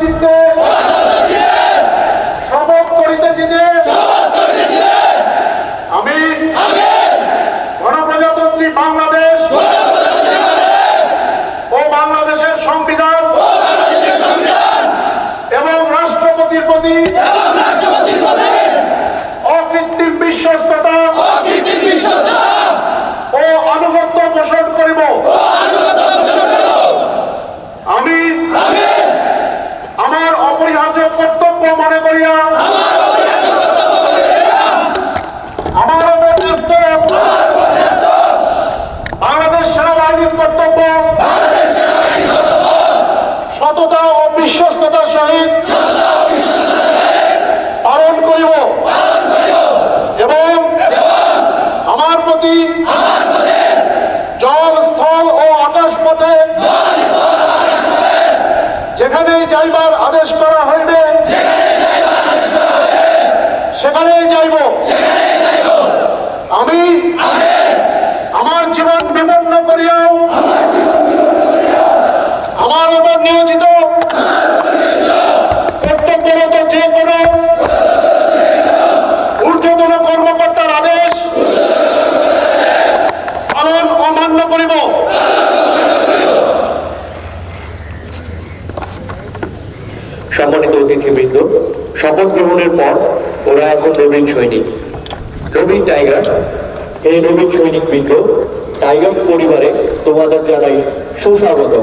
চিত্তে আমি বাংলাদেশ ও বাংলাদেশের সংবিধান এবং রাষ্ট্রপতির প্রতি অকৃত্রিম বিশ্বস্ততা ও আনুগত্য পোষণ করিব। আমি আমি রাজ্য কর্তব্য মনে করি। যেখানেই যাইবার আদেশ করা হইবে। সেখানেই যাইব। আমি সম্মানিত অতিথিবৃন্দ, শপথ গ্রহণের পর ওরা এখন নবীন সৈনিক। নবীন টাইগার এই নবীন সৈনিক বৃন্দ টাইগার্স পরিবারে তোমাদের জানাই সুস্বাগত